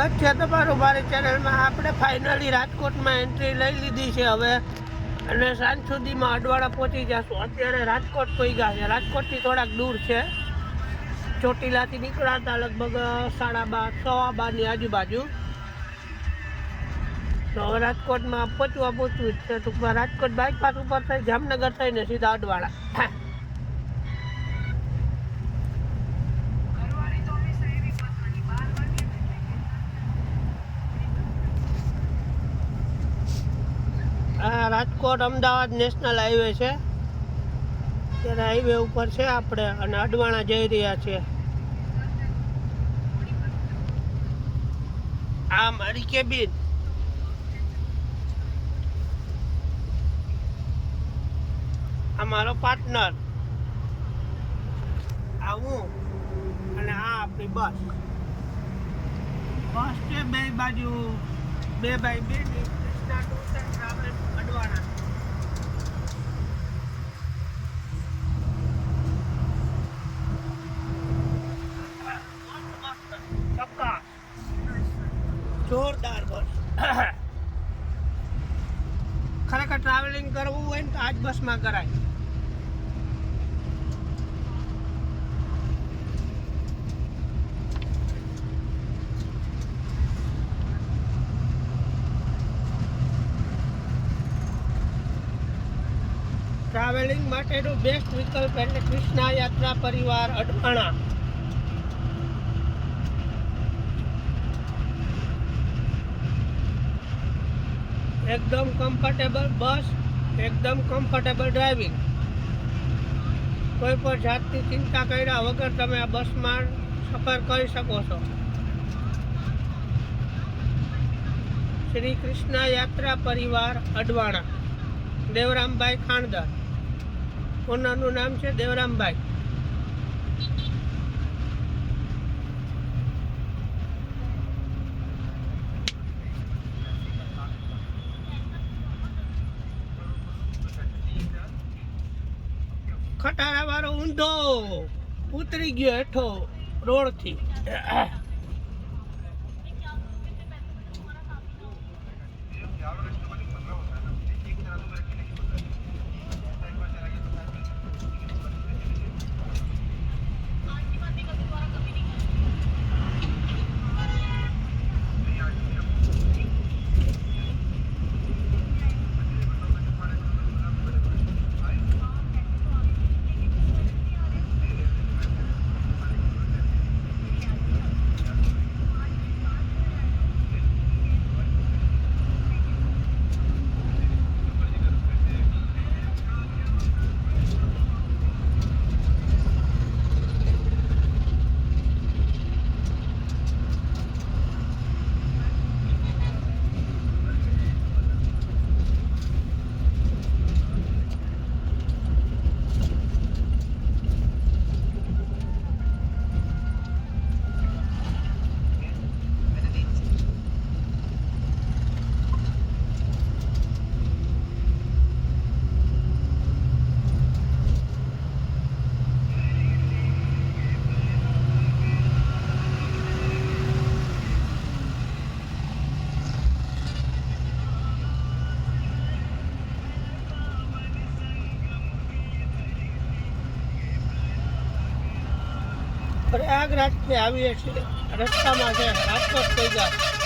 સ્વાગત છે તમારું મારી ચેનલમાં આપણે ફાઇનલી રાજકોટમાં એન્ટ્રી લઈ લીધી છે હવે. અને સાંજ સુધીમાં અડવાળા પહોંચી જશું. અત્યારે રાજકોટ ગયા છે. રાજકોટથી થોડાક દૂર છે. ચોટીલાથી નીકળ્યા હતા લગભગ સાડા બાર, સવા બારની આજુબાજુ. તો રાજકોટમાં પહોંચવા પહોંચવું જ છે. ટૂંકમાં રાજકોટ બાયપાસ ઉપર થઈ, જામનગર થઈને સીધા અડવાળા. રાજકોટ, અમદાવાદ નેશનલ હાઈવે છે. ત્યારે હાઈવે ઉપર છે આપણે અને અડવાણા જઈ રહ્યા છીએ. આ મારી કેબિન આ મારો પાર્ટનર આ હું અને આ આપણી બસ બસ છે બે બાજુ. બે બાય બે જોરદાર બસ. ખરેખર ટ્રાવેલિંગ કરવું હોય ને તો આજ બસમાં કરાય. ટ્રાવેલિંગ માટેનું બેસ્ટ વિકલ્પ એટલે કૃષ્ણા યાત્રા પરિવાર અડવાણા એકદમ કમ્ફર્ટેબલ બસ એકદમ કમ્ફર્ટેબલ ડ્રાઇવિંગ કોઈ પણ જાતની ચિંતા કર્યા વગર તમે આ બસમાં સફર કરી શકો છો. શ્રી કૃષ્ણ યાત્રા પરિવાર અડવાણા દેવરામભાઈ ખાણદર ઓનરનું નામ છે દેવરામભાઈ ખટારા વાળો ઊંધો ઉતરી ગયો હેઠો રોડથી. પ્રયાગરાજથી આવીએ છીએ. રસ્તામાં છે રાજકોટ કોઈ ગયા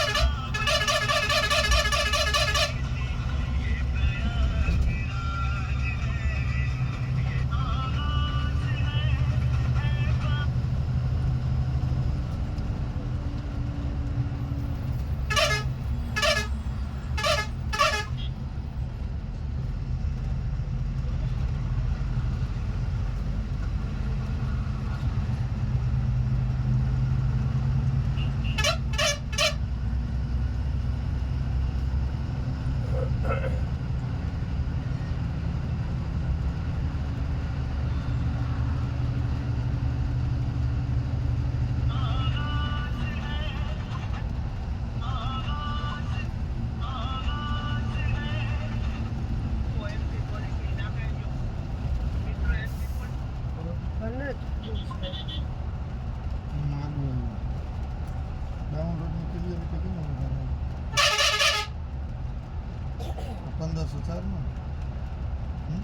હમ?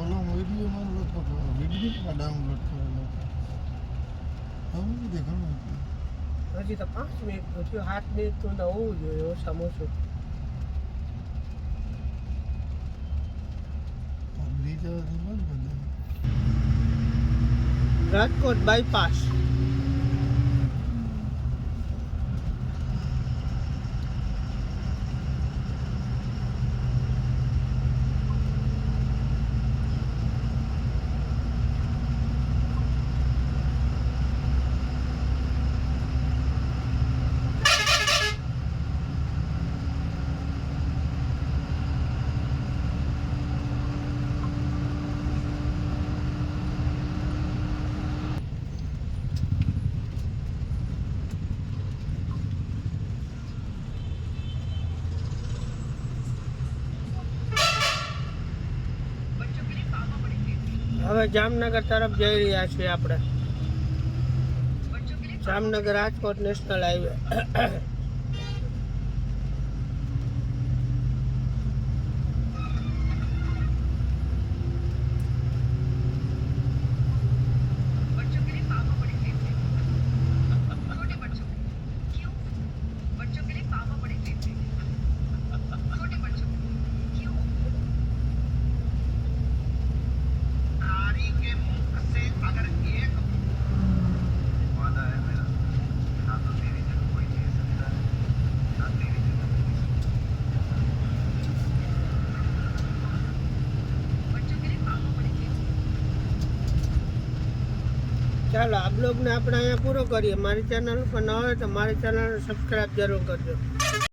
ઓલો વીડિયો મારો લગભગ વિડીયોમાં ડાઉનલોડ કરેલો હવે દેખાણું હજી તો પાંચ મિનિટ થયું. સાત મિનિટ તો બંધ કરી દે. રાજકોટ બાયપાસ જામનગર તરફ જઈ રહ્યા છીએ આપણે. Jamnagar Rajkot national highway. ચાલો, આ બ્લોગને આપણે અહીંયા પૂરો કરીએ. મારી ચેનલ ઉપર ન હોય તો મારી ચેનલ સબસ્ક્રાઈબ જરૂર કરજો.